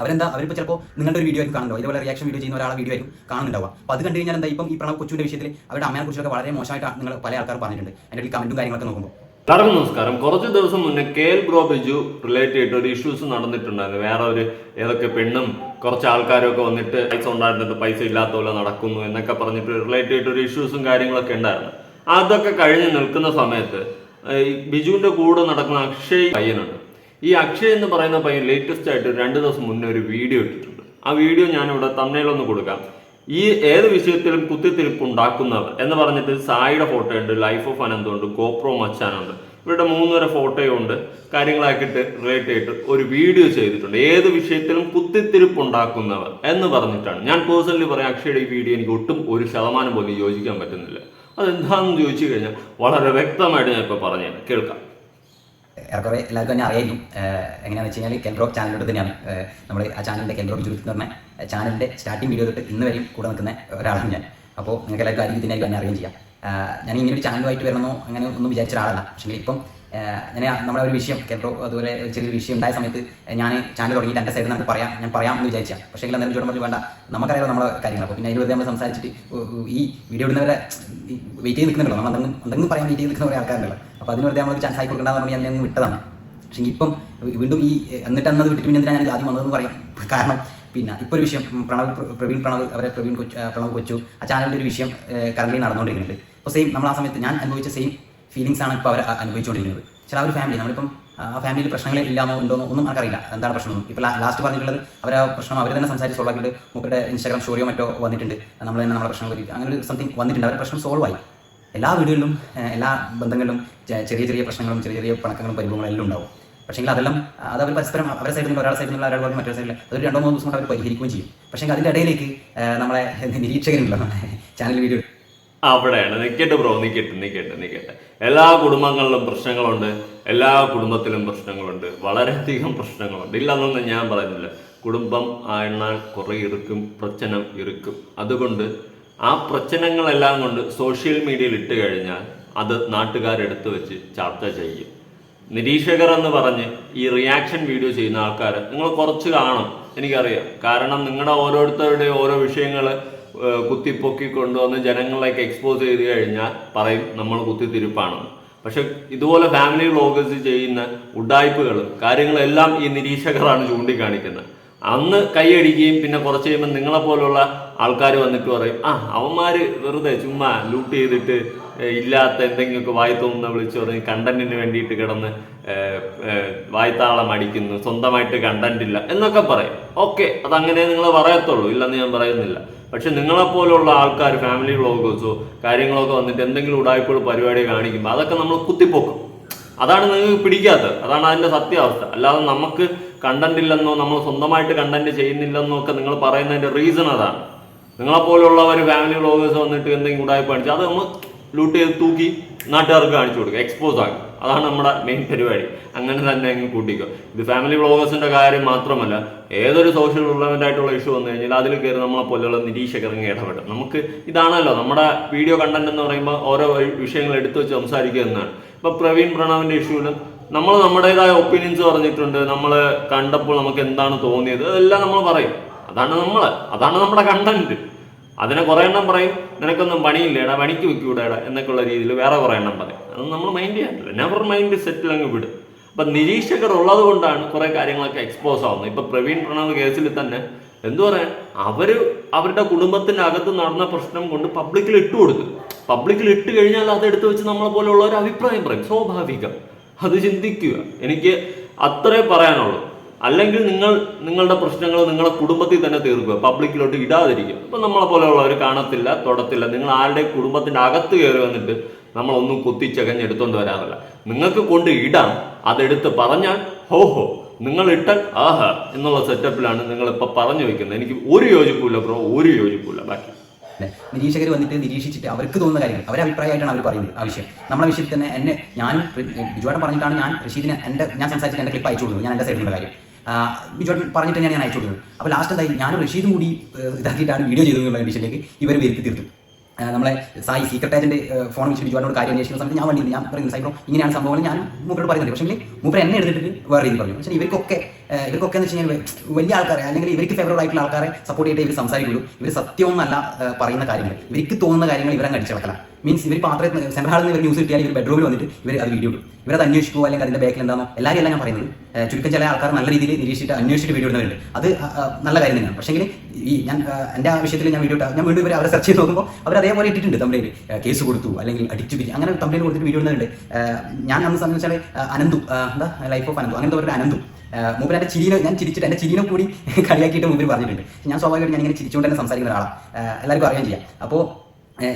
അവരെന്താ അവരിപ്പോൾ ചിലപ്പോൾ നിങ്ങളുടെ ഒരു വീഡിയോ ആയിരിക്കും കാണുന്നുണ്ടോ ഇതുപോലെ റിയാക്ഷൻ വീഡിയോ ചെയ്യുന്ന ഒരാളെ വീഡിയോ ആയിരിക്കും കാണുന്നുണ്ടാവുക. അപ്പോൾ അത് കണ്ടു കഴിഞ്ഞാൽ എന്താ ഇപ്പം ഈ പ്രണവ് കൊച്ചുവിന്റെ വിഷയത്തിൽ അവരുടെ അമ്മയെ കുറിച്ചൊക്കെ വളരെ മോശമായിട്ട് നിങ്ങൾ പല ആൾക്കാർ പറഞ്ഞിട്ടുണ്ട്. എന്റെ കമന്റും കാര്യങ്ങളൊക്കെ നോക്കുമ്പോൾ എല്ലാവർക്കും നമസ്കാരം. കുറച്ച് ദിവസം മുന്നേ K L bro Biju relate ചെയ്തിട്ട് ഒരു ഇഷ്യൂസ് നടന്നിട്ടുണ്ടായിരുന്നു. വേറെ ഒരു ഏതൊക്കെ പെണ്ണും കുറച്ച് ആൾക്കാരൊക്കെ വന്നിട്ട് പൈസ ഉണ്ടായിരുന്നിട്ട് പൈസ ഇല്ലാത്ത പോലെ നടക്കുന്നു എന്നൊക്കെ പറഞ്ഞിട്ട് റിലേറ്റ് ചെയ്തിട്ട് ഒരു ഇഷ്യൂസും കാര്യങ്ങളൊക്കെ ഉണ്ടായിരുന്നു. അതൊക്കെ കഴിഞ്ഞ് നിൽക്കുന്ന സമയത്ത് ബിജുവിന്റെ കൂടെ നടക്കുന്ന അക്ഷയ് പയ്യനുണ്ട്. ഈ അക്ഷയ് എന്ന് പറയുന്ന പയ്യൻ ലേറ്റസ്റ്റ് ആയിട്ട് രണ്ട് ദിവസം മുന്നേ ഒരു വീഡിയോ ഇട്ടിട്ടുണ്ട്. ആ വീഡിയോ ഞാനിവിടെ തമ്മയിലൊന്ന് കൊടുക്കാം. ഈ ഏത് വിഷയത്തിലും കുത്തിത്തിരിപ്പ് ഉണ്ടാക്കുന്നവർ എന്ന് പറഞ്ഞിട്ട് സായിയുടെ ഫോട്ടോ ഉണ്ട് ലൈഫ് ഓഫ് അനന്തമുണ്ട് ഗോപ്രോ മച്ചാനുണ്ട് ഇവരുടെ മൂന്നര ഫോട്ടോയും ഉണ്ട്. കാര്യങ്ങളാക്കിയിട്ട് റിലേറ്റ് ചെയ്തിട്ട് ഒരു വീഡിയോ ചെയ്തിട്ടുണ്ട്. ഏത് വിഷയത്തിലും കുത്തിത്തിരിപ്പ് ഉണ്ടാക്കുന്നവർ എന്ന് പറഞ്ഞിട്ടാണ്. ഞാൻ പേഴ്സണലി പറയാം അക്ഷയുടെ ഈ വീഡിയോ എനിക്ക് ഒട്ടും ഒരു ശതമാനം പോലും യോജിക്കാൻ പറ്റുന്നില്ല. അതെന്താണെന്ന് ചോദിച്ചു കഴിഞ്ഞാൽ വളരെ വ്യക്തമായിട്ട് ഞാൻ ഇപ്പോൾ പറഞ്ഞു കേൾക്കാം. ഏറെക്കുറെ എല്ലാവർക്കും തന്നെ അറിയായിരിക്കും. എങ്ങനെയാണെന്ന് വെച്ച് കഴിഞ്ഞാൽ കെൽറോ ചാനലിലോട്ട് തന്നെയാണ്. നമ്മൾ ആ ചാനലിന്റെ കെൽറോ ബിജു എന്ന് പറഞ്ഞ ചാനലിന്റെ സ്റ്റാർട്ടിംഗ് വീഡിയോ തൊട്ട് ഇന്ന് വരെയും കൂടെ നിൽക്കുന്ന ഒരാളാണ് ഞാൻ. അപ്പോൾ നിങ്ങൾക്ക് എല്ലാവർക്കും അറിയിക്കും തന്നെ അറിയുകയും ചെയ്യാം. ഞാൻ ഇങ്ങനെ ഒരു ചാനലുമായിട്ട് വരണമെന്നോ അങ്ങനെ ഒന്നും വിചാരിച്ച ഒരാളല്ല. പക്ഷേ ഇപ്പം ഞാൻ നമ്മളെ ഒരു വിഷയം കേട്ടോ അതുപോലെ ചെറിയൊരു വിഷയം ഉണ്ടായ സമയത്ത് ഞാൻ ചാനൽ തുടങ്ങിയിട്ട് എന്റെ സൈഡിൽ നമുക്ക് പറയാം ഞാൻ പറയാം എന്ന് വിചാരിച്ചാൽ പക്ഷേ അന്നേരം ചോദിച്ചു പറഞ്ഞു വേണ്ട നമുക്കറിയാലോ നമ്മളെ കാര്യങ്ങൾ അപ്പോൾ പിന്നെ അതിൽ വെറുതെ നമ്മൾ സംസാരിച്ചിട്ട് ഈ വീഡിയോ ഇടുന്നവരെ വെയിറ്റ് ചെയ്ത് നിൽക്കുന്നുണ്ടല്ലോ നമ്മൾ എന്തെങ്കിലും എന്തെങ്കിലും പറയാൻ വെയിറ്റ് ചെയ്ത് നിൽക്കുന്ന കുറേ ആൾക്കാരുണ്ടല്ലോ. അപ്പോൾ അതിന് വെറുതെ നമ്മൾ ചാൻസ് ആയി കൊടുക്കേണ്ടതെന്ന് പറഞ്ഞാൽ ഞാൻ വിട്ടതാണ്. പക്ഷേ ഇപ്പം വീണ്ടും ഈ എന്നിട്ട് അന്നത് വിട്ടിട്ട് പിന്നെ ഞാൻ ആദ്യം വന്നതെന്ന് പറയാം. കാരണം പിന്നെ ഇപ്പോൾ ഒരു വിഷയം പ്രണവ് പ്രവീൺ പ്രണവ് അവരെ പ്രവീൺ കൊച്ചു പ്രണവ് കൊച്ചു ആ ചാനലിന്റെ ഒരു വിഷയം കറണ്ടി നടന്നുകൊണ്ടിരിക്കുന്നുണ്ട് അപ്പോൾ സെയിം നമ്മൾ ആ സമയത്ത് ഞാൻ അനുഭവിച്ച സെയിം ഫീലിങ്സ് ആണ് ഇപ്പോൾ അവർ അനുഭവിച്ചുകൊണ്ടിരിക്കുന്നത്. ചില ഒരു ഫാമിലി നമ്മളിപ്പം ആ ഫാമിലിയിൽ പ്രശ്നങ്ങൾ ഇല്ലാന്നോ ഉണ്ടോന്നോ ഒന്നും നമുക്കറിയില്ല എന്താണ് പ്രശ്നം ഇപ്പോൾ ലാസ്റ്റ് പറഞ്ഞിട്ടുള്ളത് അവർ ആ പ്രശ്നം അവർ തന്നെ സംസാരിച്ച് സോൾവ് ആക്കിയിട്ട് ഇൻസ്റ്റാഗ്രാം സ്റ്റോറിയോ മറ്റോ വന്നിട്ടുണ്ട്. നമ്മൾ തന്നെ നമ്മുടെ പ്രശ്നങ്ങൾ അങ്ങനെ ഒരു സംതിങ് വന്നിട്ടുണ്ട്. അവരുടെ പ്രശ്നം സോൾവ് ആയി. എല്ലാ വീടുകളിലും എല്ലാ ബന്ധങ്ങളിലും ചെറിയ ചെറിയ പ്രശ്നങ്ങളും ചെറിയ ചെറിയ പണക്കങ്ങളും പരിഭവങ്ങളും എല്ലാം ഉണ്ടാവും. പക്ഷേ അതെല്ലാം അത് അവർ പരസ്പരം അവരുടെ സൈഡിൽ നിന്ന് ഒരാളുടെ സൈഡിൽ നിന്ന് ഒരാൾ മറ്റൊരു സൈഡിൽ അതൊരു രണ്ടോ മൂന്നോ ദിവസം കൊണ്ട് അവർ പരിഹരിക്കുകയും ചെയ്യും. പക്ഷേ അതിന്റെ ഇടയിലേക്ക് നമ്മളെ നിരീക്ഷകരുണ്ടല്ലോ. ചാനൽ വീഡിയോ അവിടെയാണ്. നിൽക്കട്ടെ ബ്രോ നിൽക്കട്ടെ നിൽക്കട്ടെ നിൽക്കട്ടെ എല്ലാ കുടുംബങ്ങളിലും പ്രശ്നങ്ങളുണ്ട്. എല്ലാ കുടുംബത്തിലും പ്രശ്നങ്ങളുണ്ട്. വളരെയധികം പ്രശ്നങ്ങളുണ്ട്. ഇല്ലെന്നൊന്നും ഞാൻ പറയുന്നില്ല. കുടുംബം ആയെന്നാൽ കുറേ ഇറുക്കും പ്രശ്നം ഇറുക്കും അതുകൊണ്ട് ആ പ്രശ്നങ്ങളെല്ലാം കൊണ്ട് സോഷ്യൽ മീഡിയയിൽ ഇട്ട് കഴിഞ്ഞാൽ അത് നാട്ടുകാരെടുത്ത് വെച്ച് ചർച്ച ചെയ്യും. നിരീക്ഷകർ എന്ന് പറഞ്ഞ് ഈ റിയാക്ഷൻ വീഡിയോ ചെയ്യുന്ന ആൾക്കാർ നിങ്ങൾ കുറച്ച് കാണും. എനിക്കറിയാം. കാരണം നിങ്ങളുടെ ഓരോരുത്തരുടെയും ഓരോ വിഷയങ്ങൾ കുത്തിപ്പൊക്കി കൊണ്ടുവന്ന് ജനങ്ങളിലേക്ക് എക്സ്പോസ് ചെയ്ത് കഴിഞ്ഞാൽ പറയും നമ്മൾ കുത്തിത്തിരിപ്പാണെന്ന് പക്ഷെ ഇതുപോലെ ഫാമിലി വ്ളോഗേഴ്സ് ചെയ്യുന്ന ഉഡായ്പകളും കാര്യങ്ങളെല്ലാം ഈ നിരീക്ഷകരാണ് ചൂണ്ടിക്കാണിക്കുന്നത്. അന്ന് കൈയടിക്കുകയും പിന്നെ കുറച്ച് കഴിയുമ്പോൾ നിങ്ങളെപ്പോലുള്ള ആൾക്കാർ വന്നിട്ട് പറയും ആ അവന്മാർ വെറുതെ ചുമ്മാ ലൂട്ട് ചെയ്തിട്ട് ഇല്ലാത്ത എന്തെങ്കിലുമൊക്കെ വായി തോന്നുന്ന വിളിച്ചു പറഞ്ഞ് കണ്ടന്റിന് വേണ്ടിയിട്ട് കിടന്ന് വായ്ത്താളം അടിക്കുന്നു സ്വന്തമായിട്ട് കണ്ടന്റ് ഇല്ല എന്നൊക്കെ പറയും. ഓക്കെ അതങ്ങനെ നിങ്ങൾ പറയത്തുള്ളൂ ഇല്ലെന്ന് ഞാൻ പറയുന്നില്ല. പക്ഷെ നിങ്ങളെപ്പോലുള്ള ആൾക്കാർ ഫാമിലി വ്ളോഗേഴ്സോ കാര്യങ്ങളൊക്കെ വന്നിട്ട് എന്തെങ്കിലും ഉടായ്പകൾ പരിപാടി കാണിക്കുമ്പോൾ അതൊക്കെ നമ്മൾ കുത്തിപ്പൊക്കും. അതാണ് നിങ്ങൾക്ക് പിടിക്കാത്തത്. അതാണ് അതിന്റെ സത്യാവസ്ഥ. അല്ലാതെ നമുക്ക് കണ്ടന്റ് ഇല്ലെന്നോ നമ്മൾ സ്വന്തമായിട്ട് കണ്ടന്റ് ചെയ്യുന്നില്ലെന്നോ ഒക്കെ നിങ്ങൾ പറയുന്നതിന്റെ റീസൺ അതാണ്. നിങ്ങളെപ്പോലുള്ളവർ ഫാമിലി വ്ളോഗേഴ്സ് വന്നിട്ട് എന്തെങ്കിലും ഉടായ്പ കാണിച്ചു അത് നമ്മൾ ലൂട്ട് ചെയ്ത് തൂക്കി നാട്ടുകാർക്ക് കാണിച്ചു കൊടുക്കുക എക്സ്പോസ് ആക്കും. അതാണ് നമ്മുടെ മെയിൻ പരിപാടി. അങ്ങനെ തന്നെ അങ്ങ് കൂട്ടിക്കോ. ഇത് ഫാമിലി ബ്ലോഗേഴ്സിന്റെ കാര്യം മാത്രമല്ല ഏതൊരു സോഷ്യൽ റിലവന്റ് ആയിട്ടുള്ള ഇഷ്യൂ വന്നു കഴിഞ്ഞാൽ അതിൽ കയറി നമ്മളെ പോലെയുള്ള നിരീക്ഷകർ ഇങ്ങനെ ഇടപെടും. നമുക്ക് ഇതാണല്ലോ നമ്മുടെ വീഡിയോ കണ്ടന്റ് എന്ന് പറയുമ്പോൾ ഓരോ വിഷയങ്ങൾ എടുത്തു വെച്ച് സംസാരിക്കുക എന്നാണ് ഇപ്പൊ പ്രവീൺ പ്രണവിന്റെ ഇഷ്യൂവിലും നമ്മൾ നമ്മുടേതായ ഒപ്പീനിയൻസ് പറഞ്ഞിട്ടുണ്ട്. നമ്മൾ കണ്ടപ്പോൾ നമുക്ക് എന്താണ് തോന്നിയത്? അതെല്ലാം നമ്മൾ പറയും. അതാണ് നമ്മൾ അതാണ് നമ്മുടെ കണ്ടന്റ് അതിനെ കുറേ എണ്ണം പറയും നിനക്കൊന്നും പണിയില്ലേടാ പണിക്ക് വെക്കൂടാടാ എന്നൊക്കെയുള്ള രീതിയിൽ വേറെ കുറേ എണ്ണം പറയും. അത് നമ്മൾ മൈൻഡ് ചെയ്യാറില്ല. നെവർ മൈൻഡ് സെറ്റിൽ അങ്ങ് വിടും. അപ്പം നിരീക്ഷകർ ഉള്ളത് കൊണ്ടാണ് കുറെ കാര്യങ്ങളൊക്കെ എക്സ്പോസ് ആവുന്നത്. ഇപ്പം പ്രവീൺ പ്രണവ് കേസിൽ തന്നെ എന്തു പറയാൻ അവർ അവരുടെ കുടുംബത്തിന്റെ അകത്ത് നടന്ന പ്രശ്നം കൊണ്ട് പബ്ലിക്കിൽ ഇട്ട് കൊടുക്കും. പബ്ലിക്കിൽ ഇട്ട് കഴിഞ്ഞാൽ അത് എടുത്തു വെച്ച് നമ്മളെ പോലെയുള്ള ഒരു അഭിപ്രായം പറയും. സ്വാഭാവികം. അത് ചിന്തിക്കുക. എനിക്ക് അത്രേ പറയാനുള്ളൂ. അല്ലെങ്കിൽ നിങ്ങൾ നിങ്ങളുടെ പ്രശ്നങ്ങൾ നിങ്ങളുടെ കുടുംബത്തിൽ തന്നെ തീർക്കുക. പബ്ലിക്കിലോട്ട് ഇടാതിരിക്കുക. ഇപ്പം നമ്മളെ പോലെയുള്ളവർ കാണത്തില്ല തൊടത്തില്ല. നിങ്ങൾ ആരുടെ കുടുംബത്തിന്റെ അകത്ത് കയറി വന്നിട്ട് നമ്മളൊന്നും കുത്തിച്ചകഞ്ഞ് എടുത്തോണ്ട് വരാറില്ല. നിങ്ങൾക്ക് കൊണ്ട് ഇടാം അതെടുത്ത് പറഞ്ഞാൽ ഹോ ഹോ നിങ്ങൾ ഇട്ടാൽ ആഹ എന്നുള്ള സെറ്റപ്പിലാണ് നിങ്ങൾ ഇപ്പം പറഞ്ഞു വെക്കുന്നത്. എനിക്ക് ഒരു യോജിപ്പില്ല ബ്രോ ഒരു യോജിപ്പില്ല ബാക്കി. നിരീക്ഷകർ വന്നിട്ട് നിരീക്ഷിച്ചിട്ട് അവർക്ക് തോന്നുന്ന കാര്യങ്ങൾ. അവരെ അഭിപ്രായമായിട്ടാണ് അവർ പറയുന്നത് ആവശ്യം നമ്മളെ വിഷയത്തിൽ തന്നെ എന്നെ ഞാനും ബിജുവാട്ടൻ പറഞ്ഞിട്ടാണ് ഞാൻ റഷീദിനെ എന്റെ ഞാൻ സംസാരിച്ചിട്ട് എന്റെ ക്ലിപ്പ് അയച്ചു കൊടുക്കുന്നത് ഞാൻ എന്റെ സൈഡിലുള്ള കാര്യം. ആ, ബിജുവാട്ടൻ പറഞ്ഞിട്ട് ഞാൻ ഞാൻ അയച്ചു കൊടുക്കുന്നത് അപ്പോൾ ലാസ്റ്റ് എന്തായി ഞാൻ റഷീദും കൂടി ഇതാക്കിയിട്ടാണ് വീഡിയോ ചെയ്തതെന്നുള്ള കണ്ടീഷനിലേക്ക് ഇവർ വരുത്തി തീർത്തു. നമ്മളെ സായി സീക്രട്ട് ഏജന്റ് ഫോൺ വെച്ചിട്ട് ബിജുവാനോട് കാര്യം അന്വേഷിക്കുന്ന സമയത്ത് ഞാൻ വണ്ടി ഞാൻ പറയുന്നത് സൈബ്രോ ഇങ്ങനെയാണ് സംഭവങ്ങൾ ഞാൻ മൂപ്പരോട് പറയുന്നത് പക്ഷേ മൂപ്പർ എന്നെ എടുത്തിട്ട് വേറെ രീതി പറഞ്ഞു. പക്ഷേ ഇവർക്കൊക്കെ ഇവർക്കൊക്കെ എന്ന് വെച്ച് കഴിഞ്ഞാൽ വലിയ ആൾക്കാരെ അല്ലെങ്കിൽ ഇവർക്ക് ഫേവറബിൾ ആയിട്ടുള്ള ആൾക്കാരെ സപ്പോർട്ട് ചെയ്തിട്ട് ഇവർ സംസാരിക്കുള്ളൂ. ഇവർ സത്യമൊന്നല്ല പറയുന്ന കാര്യങ്ങൾ. ഇവർക്ക് തോന്നുന്ന കാര്യങ്ങൾ ഇവരങ്ങ് അടിച്ചു കളക്കല മീൻസ് ഇവർ പാത്രത്തിൽ സെൻട്രൽ ഹാളിൽ നിന്ന് ഇവർ ന്യൂസ് കിട്ടിയാൽ ഇവർ ബെഡ്റൂമിൽ വന്നിട്ട് ഇവർ അത് വീഡിയോ ഇടും. ഇവരത് അന്വേഷിക്കുമോ അല്ലെങ്കിൽ അതിന്റെ ബാക്കിൽ എന്താണോ എല്ലാവരും അല്ല ഞാൻ പറയുന്നത്. ചുരുക്കം ചില ആൾക്കാർ നല്ല രീതിയിൽ നിരീക്ഷിച്ചിട്ട് അന്വേഷിച്ചിട്ട് വീഡിയോ ഇടുന്നവരുണ്ട്. അത് നല്ല കാര്യം തന്നെയാണ്. പക്ഷേ ഈ ഞാൻ എന്റെ ആ വിഷയത്തിൽ ഞാൻ വീഡിയോ ഞാൻ വീണ്ടും ഇവർ അവരെ സെർച്ച് ചെയ്ത് നോക്കുമ്പോൾ അവർ അതേപോലെ ഇട്ടിട്ടുണ്ട് തമ്മിൽ കേസ് കൊടുത്തു അല്ലെങ്കിൽ അടിച്ചു പിരി അങ്ങനെ തമ്മിൽ കൊടുത്തിട്ട് വീഡിയോ ഇടുന്നുണ്ട് ഞാൻ അന്ന് സമയം വെച്ചാൽ അനന്തു എന്താ ലൈഫ് ഓഫ് അനന്തു അങ്ങനത്തെ ഒരു അനന്തു. മൂപ്പർ എന്റെ ചിരിനെ ഞാൻ ചിരിച്ചിട്ട് എന്റെ ചിരിനെ കൂടി കളിയാക്കിയിട്ട് മൂപ്പർ പറഞ്ഞിട്ടുണ്ട്. ഞാൻ സ്വാഭാവികമായിട്ട് ഞാൻ ഇങ്ങനെ ചിരിച്ചുകൊണ്ട് സംസാരിക്കുന്ന ഒരാളാണ് എല്ലാവർക്കും അറിയാൻ ചെയ്യാം. അപ്പോൾ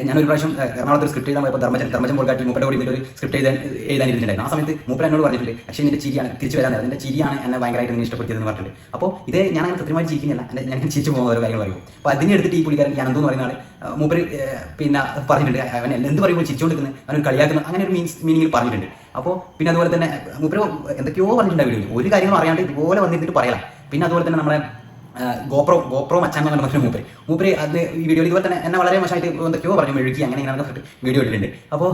ഞാനൊരു പ്രാവശ്യം എറണാകുളത്ത് ഒരു സ്ക്രിപ്റ്റ് എഴുതാൻ പോയപ്പോൾ ധർമ്മജൻ ധർമ്മജൻ പോൾക്കാട്ടി കൂടി ഒരു സ്ക്രിപ്റ്റ് എഴുതാൻ എഴുതാനിരുന്നുണ്ടായിരുന്നു ആ സമയത്ത് മൂപ്പർ എന്നോട് പറഞ്ഞിട്ടുണ്ട് പക്ഷേ നിന്റെ ചിരിയാണ് തിരിച്ചു വരാൻ നിന്റെ ചിരിയാണ് എന്നെ ഭയങ്കരമായിട്ട് നിങ്ങൾ ഇഷ്ടപ്പെടുത്തിയതെന്ന് പറഞ്ഞിട്ടുണ്ട്. അപ്പോൾ ഇത് ഞാൻ അങ്ങനെ കൃത്യമായി ചിരിക്കുന്നില്ല ഞാൻ ചിരിച്ചു പോകുന്ന ഒരു കാര്യങ്ങൾ പറയും. അപ്പോൾ അതിനെ എടുത്തിട്ട് ഈ പുള്ളിക്കാരൻ ഞാൻ എന്തോ പറയുന്ന ആൾ മൂപ്പർ പിന്നെ പറഞ്ഞിട്ടുണ്ട് അവൻ എന്ത് പറയുമ്പോൾ ചിരിച്ചുകൊണ്ടിരിക്കുന്നത് അവൻ കളിയാക്കുന്നു അങ്ങനെ ഒരു മീൻസ് മീനിങ്ങിൽ പറഞ്ഞിട്ടുണ്ട്. അപ്പോൾ പിന്നെ അതുപോലെ തന്നെ മൂപ്പര് എന്തൊക്കെയോ പറഞ്ഞിട്ടുണ്ട് വീഡിയോയിൽ. ഒരു കാര്യങ്ങളും അറിയാണ്ട് ഇതുപോലെ വന്നിരുന്നിട്ട് പറയാം പിന്നെ അതുപോലെ തന്നെ നമ്മളെ ഗോപ്രോ ഗോപ്രോ മച്ചാൻ എന്ന് പറഞ്ഞ മൂപ്പര്. മൂപ്പര് അത് ഈ വീഡിയോയിൽ ഇതുപോലെ തന്നെ എന്നെ വളരെ മോശമായിട്ട് എന്തൊക്കെയോ പറഞ്ഞു മെഴുകി അങ്ങനെ ഇങ്ങനെ പറഞ്ഞിട്ട് വീഡിയോ ഇട്ടിട്ടുണ്ട്. അപ്പോൾ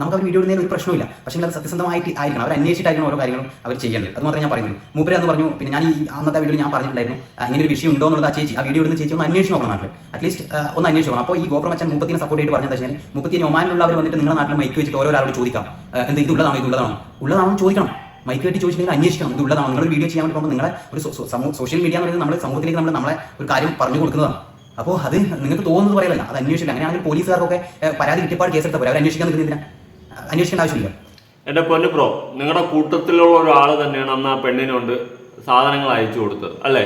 നമുക്ക് അവർ വീഡിയോ ഇടുന്നതിന് ഒരു പ്രശ്നമില്ല പക്ഷേ അത് സത്യസന്ധമായിട്ട് ആയിരിക്കണം. അവർ അന്വേഷിച്ചിട്ടായിരിക്കണം ഓരോ കാര്യങ്ങളും അവർ ചെയ്യേണ്ടത്. അത് മാത്രമേ ഞാൻ പറയുന്നത് മൂപ്പര് എന്ന് പറഞ്ഞു പിന്നെ ഞാൻ ഈ അന്നത്തെ വീഡിയോ ഞാൻ പറഞ്ഞിട്ടുണ്ടായിരുന്നു അങ്ങനെ ഒരു വിഷയം ഉണ്ടോ എന്നുള്ളത് ആ ചേച്ചി ആ വീഡിയോ ഇടുന്ന ചേച്ചി ഒന്ന് അന്വേഷിച്ച് നോക്കണം നാട്ടിൽ അറ്റ്ലീസ്റ്റ് ഒന്ന് അന്വേഷിച്ച് നോക്കണം. അപ്പോൾ ഈ ഗോപ്രോ മച്ചാൻ മുപ്പത്തിനെ സപ്പോർട്ട് ചെയ്ത് പറഞ്ഞത് വെച്ചാൽ മുപ്പത്തിന് ഒമാനിലുള്ളവർ വന്നിട്ട് നിങ്ങളുടെ നാട്ടിൽ മൈക്ക് വെച്ചിട്ട് ഓരോ ആളോട് ചോദിക്കാം. എന്ത് ഇതുള്ളതാണോ ഇതുള്ളതാണോ? ഉള്ളതാണോ ചോദിക്കണം. മൈക്ക് കെട്ടി ചോദിച്ചിട്ടുണ്ടെങ്കിൽ അന്വേഷിക്കണം. ഇത് ഉള്ളതാണ്? നിങ്ങൾ വീഡിയോ ചെയ്യാൻ വേണ്ടി പോകുമ്പോൾ നിങ്ങളെ ഒരു സോഷ്യൽ മീഡിയ എന്ന് പറയുന്നത് നമ്മുടെ സമൂഹത്തിലേക്ക് നമ്മൾ നമ്മളെ ഒരു കാര്യം പറഞ്ഞു കൊടുക്കുന്നതാണ്. അപ്പോൾ അത് നിങ്ങൾക്ക് തോന്നുന്നത് പറയലല്ല. അത് അന്വേഷിക്കില്ല അങ്ങനെയാണെങ്കിൽ പോലീസുകാർക്കൊക്കെ പരാതി കിട്ടിയപ്പോൾ കേസെടുത്ത പോലെ അവർ അന്വേഷിക്കാൻ നിൽക്കുന്നതിന് അന്വേഷിക്കേണ്ട ആവശ്യമില്ല. എന്റെ പൊന്നു ബ്രോ നിങ്ങളുടെ കൂട്ടത്തിലുള്ള ഒരാൾ തന്നെയാണ് അന്ന് ആ പെണ്ണിനോണ്ട് സാധനങ്ങൾ അയച്ചു കൊടുത്തത് അല്ലേ?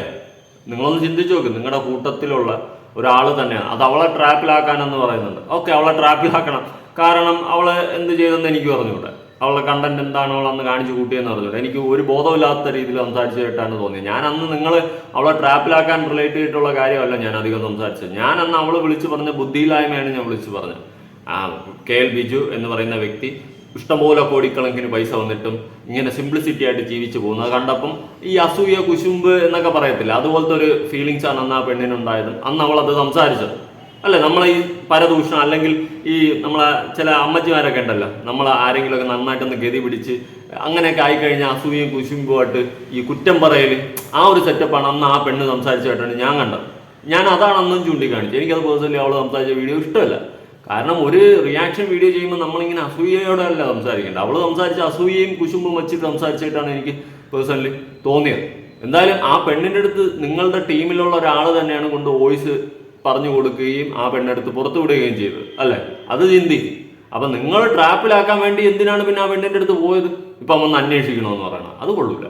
നിങ്ങളൊന്ന് ചിന്തിച്ചു നോക്ക്. നിങ്ങളുടെ കൂട്ടത്തിലുള്ള ഒരാൾ തന്നെയാണ്. അത് അവളെ ട്രാപ്പിലാക്കാനെന്ന് പറയുന്നുണ്ട്. ഓക്കെ അവളെ ട്രാപ്പിലാക്കണം കാരണം അവൾ എന്ത് ചെയ്തെന്ന് എനിക്ക് പറഞ്ഞുകൂടെ? അവളുടെ കണ്ടന്റ് എന്താണ് അവൾ അന്ന് കാണിച്ചു കൂട്ടിയെന്ന് പറഞ്ഞുകൂടെ? എനിക്ക് ഒരു ബോധമില്ലാത്ത രീതിയിൽ സംസാരിച്ചു കേട്ടാണ് തോന്നിയത്. ഞാൻ അന്ന് നിങ്ങൾ അവളെ ട്രാപ്പിലാക്കാൻ റിലേറ്റ് ചെയ്തിട്ടുള്ള കാര്യമല്ല ഞാൻ അധികം സംസാരിച്ചത്. ഞാൻ അന്ന് അവൾ വിളിച്ചു പറഞ്ഞ ബുദ്ധിയില്ലായ്മയാണ് ഞാൻ വിളിച്ചു പറഞ്ഞത്. ആ കെ എൽ ബിജു എന്ന് പറയുന്ന വ്യക്തി ഇഷ്ടംപോലെ കോടിക്കണക്കിന് പൈസ വന്നിട്ടും ഇങ്ങനെ സിംപ്ലിസിറ്റി ആയിട്ട് ജീവിച്ചു പോകുന്നത് കണ്ടപ്പം ഈ അസൂയ കുശുമ്പ് എന്നൊക്കെ പറയത്തില്ല? അതുപോലത്തെ ഒരു ഫീലിങ്സ് ആണ് അന്ന് ആ പെണ്ണിനുണ്ടായത്. അന്ന് അവൾ അത് സംസാരിച്ചത്. അല്ലെ നമ്മൾ ഈ പരദൂഷണം അല്ലെങ്കിൽ ഈ നമ്മളെ ചില അമ്മച്ചിമാരൊക്കെ ഉണ്ടല്ലോ നമ്മൾ ആരെങ്കിലുമൊക്കെ നന്നായിട്ടൊന്ന് ഗതി പിടിച്ച് അങ്ങനെയൊക്കെ ആയിക്കഴിഞ്ഞാൽ അസൂയും കുശുമ്പുമായിട്ട് ഈ കുറ്റം പറയൽ ആ ഒരു സെറ്റപ്പാണ് അന്ന് ആ പെണ്ണ് സംസാരിച്ചായിട്ടാണ് ഞാൻ കണ്ടത്. ഞാൻ അതാണ് അന്നും ചൂണ്ടിക്കാണിച്ചത്. എനിക്കത് പേഴ്സണലി അവൾ സംസാരിച്ച വീഡിയോ ഇഷ്ടമല്ല. കാരണം ഒരു റിയാക്ഷൻ വീഡിയോ ചെയ്യുമ്പോൾ നമ്മളിങ്ങനെ അസൂയയോടെ അല്ല സംസാരിക്കേണ്ടത്. അവൾ സംസാരിച്ച അസൂയയും കുശുമ്പും വെച്ചിട്ട് സംസാരിച്ചിട്ടാണ് എനിക്ക് പേഴ്സണലി തോന്നിയത്. എന്തായാലും ആ പെണ്ണിന്റെ അടുത്ത് നിങ്ങളുടെ ടീമിലുള്ള ഒരാൾ തന്നെയാണ് കൊണ്ട് വോയിസ് പറഞ്ഞു കൊടുക്കുകയും ആ പെണ്ണെടുത്ത് പുറത്തു വിടുകയും ചെയ്തത് അല്ലെ? അത് ചിന്തിക്കും അപ്പൊ നിങ്ങൾ ട്രാപ്പിലാക്കാൻ വേണ്ടി എന്തിനാണ് പിന്നെ ആ പെണ്ണിന്റെ അടുത്ത് പോയത്? ഇപ്പൊ അവൻ അന്വേഷിക്കണമെന്ന് പറയണം. അത് കൊള്ളൂല.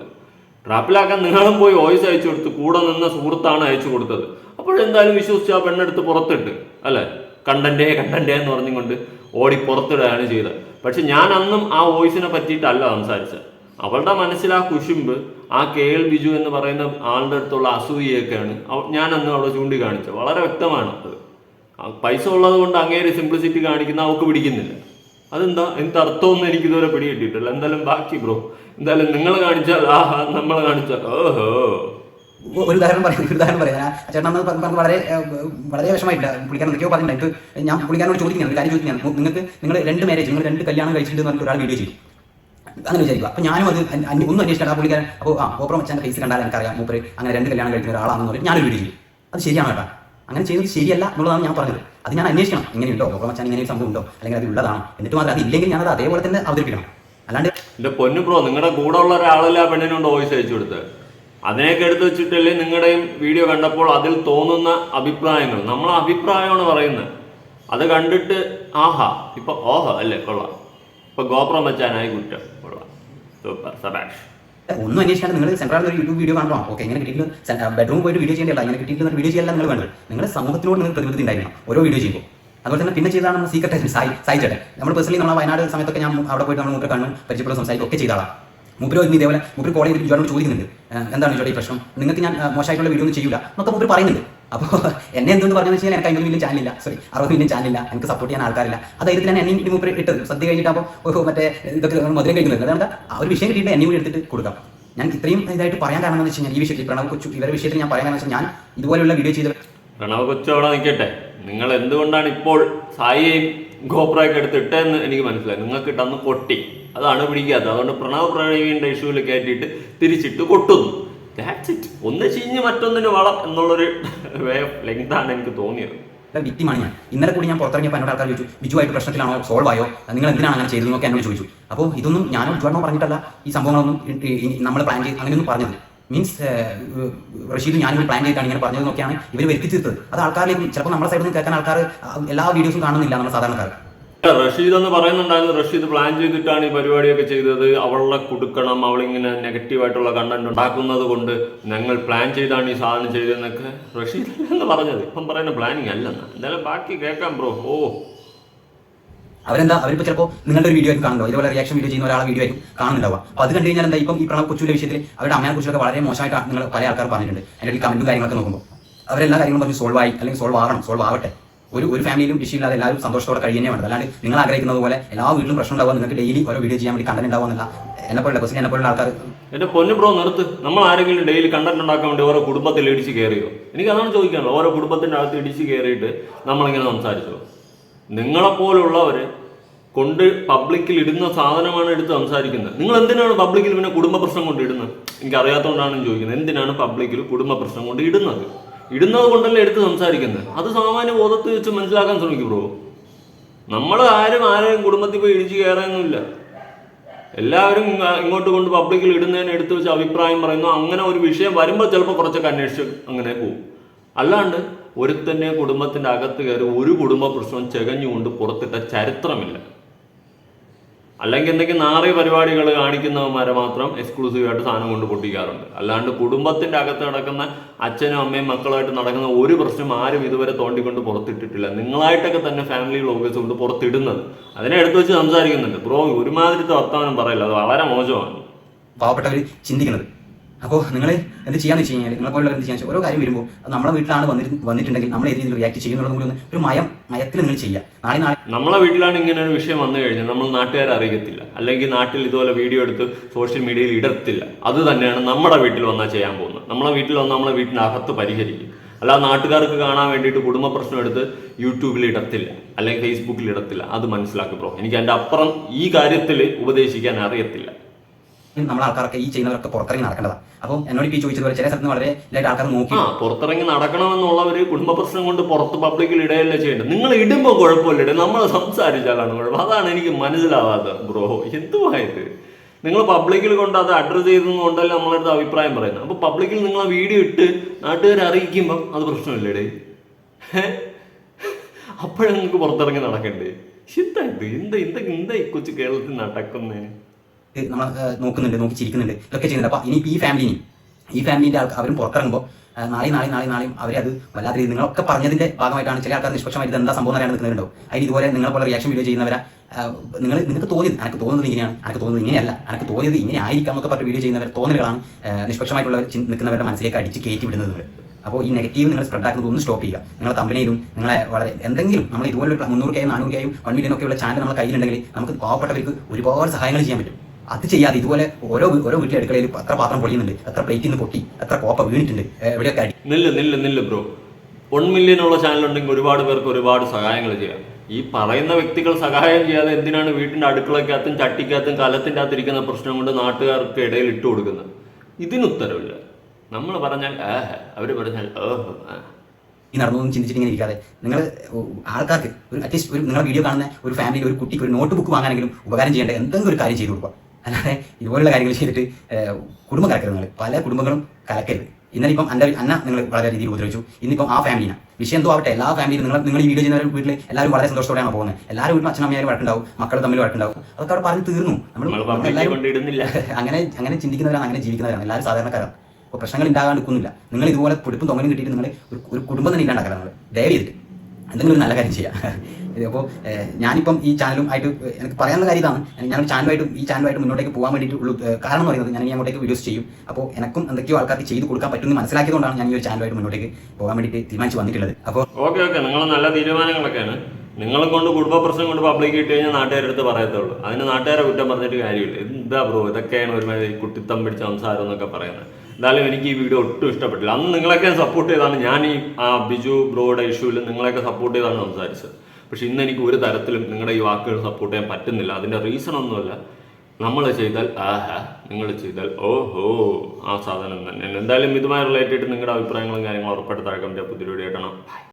ട്രാപ്പിലാക്കാൻ നിങ്ങളും പോയി വോയിസ് അയച്ചു കൊടുത്ത് കൂടെ നിന്ന സുഹൃത്താണ് അയച്ചു കൊടുത്തത്. അപ്പോഴെന്തായാലും വിശ്വസിച്ച് ആ പെണ്ണെടുത്ത് പുറത്തിട്ട് അല്ലെ? കണ്ടന്റേ കണ്ടന്റേ എന്ന് പറഞ്ഞുകൊണ്ട് ഓടി പുറത്തിടുകയാണ് ചെയ്തത്. പക്ഷെ ഞാൻ അന്നും ആ വോയിസിനെ പറ്റിയിട്ടല്ല സംസാരിച്ചത്. അവളുടെ മനസ്സിൽ ആ കുശുമ്പ് ആ കെ എൽ ബിജു എന്ന് പറയുന്ന ആളുടെ അടുത്തുള്ള അസൂയയൊക്കെയാണ്. ഞാൻ അന്ന് അവിടെ ചൂണ്ടിക്കാണിച്ചത്. വളരെ വ്യക്തമാണ് അത്. പൈസ ഉള്ളത് കൊണ്ട് അങ്ങേര് സിംപ്ലിസിറ്റി കാണിക്കുന്ന അവൾക്ക് പിടിക്കുന്നില്ല. അതെന്താ? എന്ത് അർത്ഥമൊന്നും എനിക്ക് ഇതുവരെ പിടികിട്ടിയിട്ടില്ല. എന്തായാലും ബാക്കി ബ്രോ എന്തായാലും നിങ്ങൾ കാണിച്ചാൽ ആ നമ്മൾ കാണിച്ചാൽ ഓഹോ. ഒരു ഉദാഹരണം പറയാം ഒരു ഉദാഹരണം പറയാം. ചേട്ടൻ അന്ന് പറഞ്ഞ പറഞ്ഞ വളരെ വളരെ വിഷമായിട്ടില്ല പുള്ളിക്കാരൻ എന്തൊക്കെയോ പറഞ്ഞിട്ടുണ്ട്. ഞാൻ പുള്ളിക്കാരനോട് ചോദിക്കുന്നത് കാര്യം ചോദിക്കുന്നത് നിങ്ങൾക്ക് നിങ്ങൾ രണ്ട് മാരേജ് നിങ്ങൾ രണ്ട് കല്യാണം കഴിച്ചിട്ടുണ്ട് എന്ന് പറഞ്ഞിട്ട് ഒരാൾ വീഡിയോ ചെയ്തു. അങ്ങനെ വിചാരിക്കുക. അപ്പോൾ ഞാനും അത് ഒന്നും അന്വേഷിക്കാൻ ആ പുള്ളിക്കാരൻ അപ്പോൾ ആ ഓപ്പറ മച്ചാന്റെ ഫേസ് കണ്ടാൽ എനിക്കറിയാം. മൂപ്പര് അങ്ങനെ രണ്ട് കല്യാണം കഴിക്കുന്ന ഒരാളാണെന്ന് പറഞ്ഞു ഞാനൊരു വീഡിയോ അത് ശരിയാണ് കേട്ടോ. അങ്ങനെ ചെയ്യുന്നത് ശരിയല്ല എന്നുള്ളതാണ് ഞാൻ പറഞ്ഞത്. അത് ഞാൻ അന്വേഷിക്കണം. ഇങ്ങനെയുണ്ടോ? ഓപ്പറ മച്ചാൻ ഇങ്ങനെ ഒരു സംഭവം ഉണ്ടോ? അല്ലെങ്കിൽ അത് ഉള്ളതാണ്? എന്നിട്ട് മാത്രം അത് ഇല്ലെങ്കിൽ ഞാനത് അതേപോലെ തന്നെ അവതരിപ്പിക്കണം. അല്ലാണ്ട് എന്റെ പൊന്നു ബ്രോ നിങ്ങളുടെ കൂടെ ഉള്ള ഒരാളല്ല ആ പെണ്ണിനോട് വോയിസ് അയച്ചു കൊടുത്തത് അതിനെയൊക്കെ എടുത്തു വെച്ചിട്ടല്ലേ നിങ്ങളുടെയും വീഡിയോ കണ്ടപ്പോൾ അതിൽ തോന്നുന്ന അഭിപ്രായങ്ങൾ. നമ്മൾ അഭിപ്രായമാണ് പറയുന്നത്. അത് കണ്ടിട്ട് ആഹാ ഇപ്പൊ ഓഹ അല്ലേ കൊള്ളാം. ഇപ്പൊ ഗോപ്രം വെച്ചാനായി കുറ്റം സൂപ്പർ സബാഷ്. ഒന്നും അന്വേഷിക്കാണ്ട് നിങ്ങൾ സെൻട്രൽ ഒരു യൂട്യൂബ് വീഡിയോ കാണുമ്പോൾ ഓക്കെ എങ്ങനെ കിട്ടിയില്ല ബെഡ്റൂം പോയിട്ട് വീഡിയോ ചെയ്യേണ്ടല്ല അങ്ങനെ കിട്ടിയിട്ട് വീഡിയോ ചെയ്യാൻ നിങ്ങൾ വേണ്ടത്. നിങ്ങൾ സമൂഹത്തിനോട് നിങ്ങൾ പ്രതിബദ്ധത ഉണ്ടായിരിക്കണം ഓരോ വീഡിയോ ചെയ്യുമ്പോൾ. അതുപോലെ തന്നെ പിന്നെ ചെയ്താണ് നമ്മൾ സീക്രട്ട് ഏജന്റ് സായി സായി നമ്മൾ പേഴ്സണലി നമ്മൾ വയനാട് സമയത്തൊക്കെ ഞാൻ അവിടെ പോയിട്ട് നമ്മൾ മൂപ്പരെ കാണും പരിചയപ്പെടുന്ന സംസാരിക്കും ഒക്കെ ചെയ്ത ആളാണ്. മൂപ്പര് ഇന്ന് ഇതേപോലെ മൂപ്പര് കോളേജിൽ ജോനോട് ചോദിക്കുന്നുണ്ട്. എന്താണ് ഈ പ്രശ്നം? നിങ്ങൾക്ക് ഞാൻ മോശമായിട്ടുള്ള വീഡിയോ ഒന്നും ചെയ്യില്ല എന്നൊക്കെ മൂപ്പര് പറയുന്നുണ്ട്. അപ്പോൾ എന്നെ എന്തുകൊണ്ട് പറഞ്ഞു വെച്ചാൽ എനിക്ക് അമ്പത് മില്യൻ ചാനലില്ല സോറി അറുപത് മില്യൻ ചാനലില്ല എനിക്ക് സപ്പോർട്ട് ചെയ്യാൻ ആൾക്കാരില്ല. ധൈര്യത്തിലാണ് എന്നെയും കൂടി മൂപ്പര് ഇട്ടത്. സദ്യ കഴിഞ്ഞിട്ട് അപ്പോൾ മറ്റേ ഇതൊക്കെ മധുരം കഴിക്കുന്നത്. അതുകൊണ്ട് ആ ഒരു വിഷയം കിട്ടിയിട്ട് എന്നെ കൂടി എടുത്തിട്ട് കൊടുക്കാം. ഞാൻ ഇത്രയും ഇതായിട്ട് പറയാൻ കാരണം എന്ന് വെച്ച് കഴിഞ്ഞാൽ ഈ വിഷയത്തിൽ പ്രണവ് കൊച്ചു ഇവരുടെ വിഷയത്തിൽ ഞാൻ പറയാൻ കാരണം വെച്ചാൽ ഞാൻ ഇതുപോലെയുള്ള വീഡിയോ ചെയ്ത പ്രണവ് കൊച്ചു അവിടെ നിൽക്കട്ടെ. നിങ്ങൾ എന്തുകൊണ്ടാണ് ഇപ്പോൾ സായിയെയും ഗോപ്രയൊക്കെ എടുത്ത് ഇട്ടതെന്ന് എനിക്ക് മനസ്സിലായി. നിങ്ങൾക്ക് ഇട്ടന്ന് പൊട്ടി അതാണ് പിടിക്കാത്തത്. അതുകൊണ്ട് പ്രണവ് പ്രണവിന്റെ ഇഷ്യൂവിൽ കയറ്റിയിട്ട് തിരിച്ചിട്ട് കൊട്ടുന്നു. ഒന്ന് ചീഞ്ഞ് മറ്റൊന്നിന് വളം എന്നുള്ളൊരു വേ ലെങ്താണ് എനിക്ക് തോന്നിയത്. വ്യക്തിമാണ് ഞാൻ. ഇന്നലെ കൂടി ഞാൻ പുറത്തിറങ്ങിയപ്പോൾ എന്നോട് ആൾക്കാർ ചോദിച്ചു ബിജുവായിട്ട് പ്രശ്നത്തിലാണോ? സോൾവ് ആയോ? നിങ്ങൾ എന്തിനാണ് അങ്ങനെ ചെയ്തതെന്നൊക്കെ എന്നോട് ചോദിച്ചു. അപ്പോൾ ഇതൊന്നും ഞാനോ ബിജുവാണോ പറഞ്ഞിട്ടല്ല. ഈ സംഭവങ്ങളൊന്നും നമ്മൾ പ്ലാൻ ചെയ്ത് അങ്ങനെയൊന്നും പറഞ്ഞത് മീൻസ് റഷീദ് ഞാനിങ്ങനെ പ്ലാൻ ചെയ്തിട്ടാണ് ഇങ്ങനെ പറഞ്ഞതെന്നൊക്കെയാണ് ഇവർ വരുത്തി തീർത്തത്. അത് ആൾക്കാരിലേക്ക് ചിലപ്പോൾ നമ്മുടെ സൈഡിൽ നിന്ന് കേൾക്കാൻ ആൾക്കാർ എല്ലാ വീഡിയോസും കാണുന്നില്ല നമ്മുടെ സാധാരണക്കാർ റഷീദ് എന്ന് പറയുന്നുണ്ടായിരുന്നു. റഷീദ് പ്ലാൻ ചെയ്തിട്ടാണ് ഈ പരിപാടിയൊക്കെ ചെയ്തത്. അവളെ കൊടുക്കണം അവളിങ്ങനെ നെഗറ്റീവായിട്ടുള്ള കണ്ടന്റ് ഉണ്ടാക്കുന്നത് കൊണ്ട് ഞങ്ങൾ പ്ലാൻ ചെയ്താണ് ഈ സാധനം ചെയ്തതെന്നൊക്കെ റഷീദ് എന്ന് പറഞ്ഞത്. ഇപ്പം പറയുന്ന പ്ലാനിങ് അല്ലെന്ന്. എന്തായാലും ബാക്കി കേൾക്കാം ബ്രോ ഓ. അവരെന്താ? അവരിപ്പോ ചിലപ്പോൾ നിങ്ങളുടെ ഒരു വീഡിയോ ആയിരിക്കും കാണുന്നുണ്ടോ ഇതുപോലെ റിയാക്ഷൻ വീഡിയോ ചെയ്യുന്ന ഒരാളെ വീഡിയോ ആയിരിക്കും കാണുന്നുണ്ടാവുക. അപ്പോൾ അത് കണ്ടു കഴിഞ്ഞാൽ എന്താ? ഇപ്പം ഈ പ്രണവ് കൊച്ചുവിന്റെ വിഷയത്തിൽ അവരുടെ അമ്മയെ കുറിച്ചൊക്കെ വളരെ മോശമായിട്ട് നിങ്ങൾ പല ആൾക്കാർ പറഞ്ഞിട്ടുണ്ട്. അതിന്റെ കമന്റും കാര്യങ്ങളൊക്കെ നോക്കുമ്പോൾ അവരെല്ലാ കാര്യങ്ങളും പറഞ്ഞ് സോൾവ് ആയി. അല്ലെങ്കിൽ സോൾവ് ആവണം സോൾവ് ആവട്ടെ. ഒരു ഒരു ഫാമിലിയിലും ഇല്ലാതെ എല്ലാവരും സന്തോഷത്തോടെ കഴിയുന്നേ വേണ്ടത്. അല്ലാണ്ട് നിങ്ങൾ ആഗ്രഹിക്കുന്നത് പോലെ എല്ലാ വീട്ടിലും പ്രശ്നം ഉണ്ടാവുക നിങ്ങൾക്ക് ഡെയിലി ഓരോ വീഡിയോ ചെയ്യാൻ വേണ്ടി കണ്ടന്റ് ഉണ്ടാവുന്നില്ല എന്നെ പോലുള്ള ക്വസ്റ്റിൻ എന്നെ പോലുള്ള ആൾക്കാർ എന്റെ പൊന്നു ബ്രോ നിർത്ത്. നമ്മൾ ആരെങ്കിലും ഡെയിലി കണ്ടന്റ് ഉണ്ടാക്കാൻ വേണ്ടി ഓരോ കുടുംബത്തിൽ ഇടിച്ച് കയറിയോ എനിക്ക് അതാണ് ചോദിക്കാനുള്ളത്. ഓരോ കുടുംബത്തിന്റെ അകത്ത് ഇടിച്ച് കയറിയിട്ട് നമ്മളിങ്ങനെ സംസാരിച്ചോ? നിങ്ങളെപ്പോലുള്ളവര് കൊണ്ട് പബ്ലിക്കിൽ ഇടുന്ന സാധനമാണ് എടുത്ത് സംസാരിക്കുന്നത്. നിങ്ങൾ എന്തിനാണ് പബ്ലിക്കിൽ പിന്നെ കുടുംബ പ്രശ്നം കൊണ്ട് ഇടുന്നത്? എനിക്ക് അറിയാത്തതുകൊണ്ടാണ് ചോദിക്കുന്നത്. എന്തിനാണ് പബ്ലിക്കിൽ കുടുംബ പ്രശ്നം കൊണ്ട് ഇടുന്നത്? ഇടുന്നത് കൊണ്ടല്ലേ എടുത്ത് സംസാരിക്കുന്നത്? അത് സാമാന്യ ബോധത്തിൽ വെച്ച് മനസ്സിലാക്കാൻ ശ്രമിക്കും ബ്രോ. നമ്മൾ ആരും ആരെയും കുടുംബത്തിൽ പോയി ഇടിച്ച് കയറാനൊന്നുമില്ല. എല്ലാവരും ഇങ്ങോട്ട് കൊണ്ട് പബ്ലിക്കിൽ ഇടുന്നതിന് എടുത്ത് വെച്ച് അഭിപ്രായം പറയുന്നു. അങ്ങനെ ഒരു വിഷയം വരുമ്പോൾ ചിലപ്പോൾ കുറച്ചൊക്കെ അന്വേഷിച്ച് അങ്ങനെ പോകും അല്ലാണ്ട് ഒരുത്തന്നെ കുടുംബത്തിന്റെ അകത്ത് കയറി ഒരു കുടുംബ പ്രശ്നം ചെകഞ്ഞുകൊണ്ട് പുറത്തിട്ട ചരിത്രമില്ല. അല്ലെങ്കിൽ എന്തെങ്കിലും നാറിയ പരിപാടികൾ കാണിക്കുന്നവന്മാരെ മാത്രം എക്സ്ക്ലൂസീവ് ആയിട്ട് സാധനം കൊണ്ട് പൊട്ടിക്കാറുണ്ട്. അല്ലാണ്ട് കുടുംബത്തിന്റെ അകത്ത് നടക്കുന്ന അച്ഛനും അമ്മയും മക്കളായിട്ട് നടക്കുന്ന ഒരു പ്രശ്നം ആരും ഇതുവരെ തോണ്ടിക്കൊണ്ട് പുറത്തിട്ടിട്ടില്ല. നിങ്ങളായിട്ടൊക്കെ തന്നെ ഫാമിലി വ്ളോഗേഴ്സ് കൊണ്ട് പുറത്തിടുന്നത്. അതിനെ എടുത്തു വെച്ച് സംസാരിക്കുന്നുണ്ട്. ബ്രോ ഒരുമാതിരിത്തെ വർത്തമാനം പറയില്ല? അത് വളരെ മോശമാണ്. പാവപ്പെട്ടവർ ചിന്തിക്കുന്നത്. അപ്പോൾ നിങ്ങൾ എന്ത് ചെയ്യാന്ന് വെച്ച് കഴിഞ്ഞാൽ നിങ്ങളെ പോലുള്ള എന്ത് ചെയ്യാൻ ഓരോ കാര്യം വരുമ്പോൾ നമ്മുടെ വീട്ടിലാണ് വന്നിട്ട് വന്നിട്ടുണ്ടെങ്കിൽ നമ്മൾ ഏത് രീതിയിൽ റിയാക്ട് ചെയ്യുന്നുള്ളത് കൂടി ഒന്ന് ഒരു മയം മയത്തിൽ നിങ്ങൾ ചെയ്യുക നാളെ നാളെ നമ്മളെ വീട്ടിലാണ് ഇങ്ങനെ ഒരു വിഷയം വന്നു കഴിഞ്ഞാൽ നമ്മൾ നാട്ടുകാരെ അറിയത്തില്ല. അല്ലെങ്കിൽ നാട്ടിൽ ഇതുപോലെ വീഡിയോ എടുത്ത് സോഷ്യൽ മീഡിയയിൽ ഇടത്തില്ല. അത് തന്നെയാണ് നമ്മുടെ വീട്ടിൽ വന്നാൽ ചെയ്യാൻ പോകുന്നത്. നമ്മളെ വീട്ടിൽ വന്നാൽ നമ്മളെ വീട്ടിനകത്ത് പരിഹരിക്കും. അല്ലാതെ നാട്ടുകാർക്ക് കാണാൻ വേണ്ടിയിട്ട് കുടുംബ പ്രശ്നം എടുത്ത് യൂട്യൂബിൽ ഇടത്തില്ല. അല്ലെങ്കിൽ ഫേസ്ബുക്കിൽ ഇടത്തില്ല. അത് മനസ്സിലാക്കി ബ്രോ. എനിക്ക് എന്റെ അപ്പുറം ഈ കാര്യത്തിൽ ഉപദേശിക്കാൻ അറിയത്തില്ല. നമ്മളെ ആൾക്കാരൊക്കെ ഈ ചെയ്യുന്നവരൊക്കെ പുറത്തിറങ്ങി നടക്കേണ്ടതാണ് അപ്പോൾ എന്നോട് ഇപ്പോൾ ഈ ചോദിച്ചതുപോലെ ചില സ്ഥലത്ത് വളരെ ലൈറ്റ് ആൾക്കാർ നോക്കി. പുറത്തിറങ്ങി നടക്കണമെന്നുള്ള ഒരു കുടുംബ പ്രശ്നം കൊണ്ട് പുറത്ത് പബ്ലിക്കിൽ ഇടയല്ല ചെയ്യേണ്ടത്. നിങ്ങൾ ഇടുമ്പോൾ കുഴപ്പമില്ല നമ്മൾ സംസാരിച്ചാലാണ് കുഴപ്പം. അതാണ് എനിക്ക് മനസ്സിലാവാത്തത് ബ്രോ. എന്തുമായത് നിങ്ങൾ പബ്ലിക്കിൽ കൊണ്ട് അത് അഡ്രസ് ചെയ്തതുകൊണ്ടല്ല നമ്മളടുത്ത് അഭിപ്രായം പറയുന്നത്. അപ്പൊ പബ്ലിക്കിൽ നിങ്ങൾ ആ വീഡിയോ ഇട്ട് നാട്ടുകാരെ അറിയിക്കുമ്പോൾ അത് പ്രശ്നമില്ലേടേ അപ്പോഴും നിങ്ങൾക്ക് പുറത്തിറങ്ങി നടക്കണ്ടേ ശിത്തായിട്ട് എന്താ എന്താ എന്താ ഈ കൊച്ചു കേരളത്തിൽ നടക്കുന്നേ? നമ്മൾ നോക്കുന്നുണ്ട് നോക്കി ചിരിക്കുന്നുണ്ട് ഇതൊക്കെ ചെയ്യുന്നുണ്ട്. അപ്പോൾ ഇനി ഈ ഫാമിലി ഈ ഫാമിലിന്റെ ആൾക്ക് അവരും പുറത്തിറങ്ങുമ്പോൾ നാളെ നാളെ നാളെ നാളെയും അവരത് വല്ലാത്ത രീതി നിങ്ങളൊക്കെ പറഞ്ഞതിന്റെ ഭാഗമായിട്ടാണ് ചില ആൾക്കാർ നിഷ്പക്ഷമായിട്ട് എന്താ സംഭവം അറിയാൻ നിൽക്കുന്നുണ്ടാവും. അതിന് ഇതുപോലെ നിങ്ങളെ പോലെ റിയാക്ഷൻ വീഡിയോ ചെയ്യുന്നവരെ നിങ്ങൾ നിങ്ങൾക്ക് തോന്നിയത് എനിക്ക് തോന്നുന്നത് ഇങ്ങനെയാണ് എനിക്ക് തോന്നുന്നത് ഇങ്ങനെയല്ല എനിക്ക് തോന്നിയത് ഇങ്ങനെ ആയിരിക്കാം എന്നൊക്കെ പറഞ്ഞ വീഡിയോ ചെയ്യുന്നവർ തോന്നലുകളാണ് നിഷ്പക്ഷമായിട്ടുള്ളവർ നിൽക്കുന്നവരുടെ മനസ്സിലേക്ക് അടിച്ച് കയറ്റി വിടുന്നത്. അപ്പോൾ ഈ നെഗറ്റീവ് നിങ്ങൾ സ്പ്രെഡ് ആക്കുന്നത് ഒന്ന് സ്റ്റോപ്പ് ചെയ്യുക. നിങ്ങളെ കമ്പനിയിലും നിങ്ങളെ വളരെ എന്തെങ്കിലും നമ്മൾ ഇതുപോലെ മുന്നൂറ് കെ നാനൂറ് കെയും വൺ മില്യൻ ഒക്കെയുള്ള ചാനൽ നമ്മുടെ കയ്യിലുണ്ടെങ്കിൽ നമുക്ക് പാവപ്പെട്ടവർക്ക് ഒരുപാട് സഹായങ്ങൾ ചെയ്യാൻ പറ്റും. അത് ചെയ്യാതെ ഇതുപോലെ ഓരോ ഓരോ വീട്ടിലെ അടുക്കളയിൽ എത്ര പാത്രം പൊളിയുന്നുണ്ട് എത്ര പ്ലേറ്റിൽ നിന്ന് പൊട്ടി എത്ര കോപ്പ വീണിട്ടുണ്ട് എവിടെയൊക്കെ അടി നില്ല് നില്ല് നില്ല് ബ്രോ വൺ മില്യൺ ഉള്ള ചാനൽ ഉണ്ടെങ്കിൽ ഒരുപാട് പേർക്ക് ഒരുപാട് സഹായങ്ങൾ ചെയ്യാം. ഈ പറയുന്ന വ്യക്തികൾ സഹായം ചെയ്യാതെ എന്തിനാണ് വീട്ടിന്റെ അടുക്കളക്കകത്തും ചട്ടിക്കകത്തും കലത്തിന്റെ അകത്തിരിക്കുന്ന പ്രശ്നം കൊണ്ട് നാട്ടുകാർക്ക് ഇടയിൽ ഇട്ട് കൊടുക്കുന്നത്? ഇതിന് ഉത്തരവില്ല. നമ്മൾ പറഞ്ഞാൽ ഏഹ് അവർ പറഞ്ഞാൽ ഈ നടന്നൊന്നും ചിന്തിച്ചിട്ട് ഇങ്ങനെ ഇരിക്കാതെ നിങ്ങൾ ആൾക്കാർക്ക് ഒരു അറ്റ്ലീസ്റ്റ് ഒരു നിങ്ങളുടെ വീഡിയോ കാണുന്ന ഒരു ഫാമിലി ഒരു കുട്ടിക്ക് ഒരു നോട്ട് ബുക്ക് വാങ്ങാനെങ്കിലും ഉപകാരം ചെയ്യേണ്ട എന്തെങ്കിലും ഒരു കാര്യം ചെയ്തു കൊടുക്കുക. അല്ലാതെ ഇതുപോലുള്ള കാര്യങ്ങൾ ചെയ്തിട്ട് കുടുംബം കലക്കരുത് നിങ്ങൾ പല കുടുംബങ്ങളും കലക്കരുത്. ഇന്നലെ ഇപ്പം എന്റെ അന്ന നിങ്ങൾ വളരെ രീതിയിൽ ഉപദ്രവിച്ചു. ഇന്നിപ്പം ആ ഫാമിലിനെ വിഷയം എന്തോ ആവട്ടെ എല്ലാ ഫാമിലിയും നിങ്ങൾ നിങ്ങൾ ഈ വീഡിയോ ചെയ്യുന്ന വീട്ടിൽ എല്ലാവരും വളരെ സന്തോഷത്തോടെയാണ് പോകുന്നത്? എല്ലാവരും വീട്ടിലും അച്ഛനമ്മയാരും വഴക്കുണ്ടാവും മക്കൾ തമ്മിൽ വഴക്കുണ്ടാവും. അതൊക്കെ അവിടെ പറഞ്ഞ് തീർന്നു. നമ്മൾ എല്ലാവരും അങ്ങനെ അങ്ങനെ ചിന്തിക്കുന്നവരാണ് അങ്ങനെ ജീവിക്കുന്നവരാണ്. എല്ലാവരും സാധാരണക്കാരാണ്. അപ്പോൾ പ്രശ്നങ്ങൾ ഉണ്ടാകാൻ നിൽക്കുന്നില്ല. നിങ്ങൾ ഇതുപോലെ പൊടിപ്പും തൊങ്ങലും കിട്ടിയിട്ട് നിങ്ങൾ ഒരു ഒരു കുടുംബം തന്നെ ഇല്ലാണ്ടാക്കണം നിങ്ങൾ ദയവ് ചെയ്തിട്ട്. എന്തെങ്കിലും നല്ല കാര്യം ചെയ്യാം. അപ്പോൾ ഞാനിപ്പം ഈ ചാനലും ആയിട്ട് എനിക്ക് പറയാനുള്ള കാര്യം ഇതാണ്. ഞാൻ ചാനലുമായിട്ട് ഈ ചാനലുമായിട്ട് മുന്നോട്ടേക്ക് പോകാൻ വേണ്ടിയിട്ട് ഉള്ളൂ. കാരണം എന്ന് പറയുന്നത് ഞാൻ ഇനി അങ്ങോട്ടേക്ക് വീഡിയോസ് ചെയ്യും. അപ്പോൾ എനിക്കും എന്തൊക്കെയോ ആൾക്കാർക്ക് ചെയ്ത് കൊടുക്കാൻ പറ്റുമെന്ന് മനസ്സിലാക്കിയതുകൊണ്ടാണ് ഞാൻ ഈ ഒരു ചാനലുമായിട്ട് മുന്നോട്ടേക്ക് പോകാൻ വേണ്ടിയിട്ട് തീരുമാനിച്ച് വന്നിട്ടുള്ളത്. അപ്പോൾ ഓക്കെ ഓക്കെ. നിങ്ങൾ നല്ല തീരുമാനങ്ങളൊക്കെയാണ്. നിങ്ങളെ കൊണ്ട് കുടുംബ പ്രശ്നം കൊണ്ട് പബ്ലിക് ഇട്ട് കഴിഞ്ഞാൽ നാട്ടുകാരുടെ അടുത്ത് പറയത്തുള്ളൂ. അതിന് നാട്ടുകാരെ കുറ്റം പറഞ്ഞിട്ട് കാര്യമില്ല. എന്താ ബ്രോ ഇതൊക്കെയാണ് ഒരുമാതിരി കുട്ടിത്തം പിടിച്ച സംസാരം എന്നൊക്കെ പറയുന്നത്. എന്തായാലും എനിക്ക് ഈ വീഡിയോ ഒട്ടും ഇഷ്ടപ്പെട്ടില്ല. അന്ന് നിങ്ങളൊക്കെ സപ്പോർട്ട് ചെയ്താണ് ഞാൻ ഈ ആ ബിജു ബ്രോയുടെ ഇഷ്യൂവിൽ നിങ്ങളെയൊക്കെ സപ്പോർട്ട് ചെയ്താണ് സംസാരിച്ചത്. പക്ഷെ ഇന്ന് എനിക്ക് ഒരു തരത്തിലും നിങ്ങളുടെ ഈ വാക്കുകൾ സപ്പോർട്ട് ചെയ്യാൻ പറ്റുന്നില്ല. അതിന്റെ റീസൺ ഒന്നുമല്ല നമ്മൾ ചെയ്താൽ ആഹാ നിങ്ങൾ ചെയ്താൽ ഓഹോ ആ സാധനം തന്നെ. എന്തായാലും ഇതുമായി റിലേറ്റഡ് നിങ്ങളുടെ അഭിപ്രായങ്ങളും കാര്യങ്ങളും ഉറപ്പായിട്ട് താഴെ കമന്റ് പുതിയ വീഡിയോ Bye.